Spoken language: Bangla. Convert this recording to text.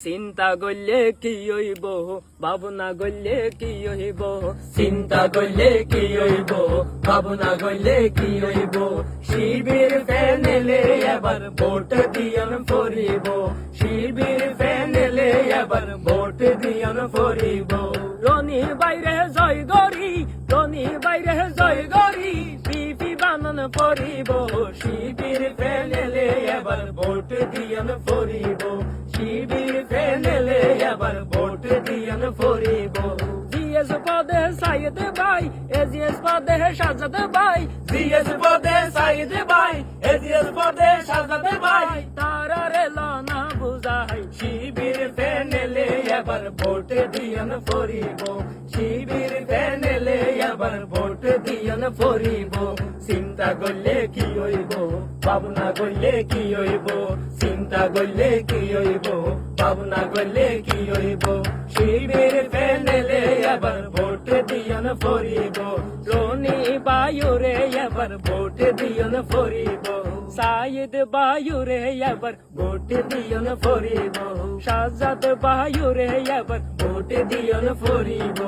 চিন্তা করলে কি হইব? ভাবনা করলে কি হইব? চিন্তা করলে কি হইব? ভাবনা করলে কি হইব? শিবির প্যানেলে এবার ভোট দিয়ন পড়িব শিবির প্যানেলে এবার ভোট দিয়ন পড়িব রনি বাইরে জয় গরি রনি বাইরে জয় গরি পিপি বানন পড়িব শিবির প্যানেলে এবার ভোট দিয়ন পড়িব শিবির প্যানেলে এবার ভোট দিয়ন পড়িব জিএস পদে সাইদ ভাই, এজিএস পদে সাজাদ ভাই। জিএস পদে সাইদ ভাই, এজিএস পদে সাজাদ ভাই। তারা রেল না বুঝাই, শিবির প্যানেলে এবার ভোট দিয়ন পড়িব শিবির প্যানেলে এবার ভোট দিয়ন পড়িব চিন্তা করলে কি ভাবনা করলে কি হইব? চিন্তা করলে কি হইব? ভাবনা করলে কি হইব? শিবির প্যানেলে এবার ভোট দিয়ন পড়িব রনি বায়ুরে এবার ভোট দিয়ন পড়িব সাইদ বায়ুরে এবার ভোট দিয়ন পড়িব সাজাদ বায়ুরে এবার ভোট দিয়ন পড়িব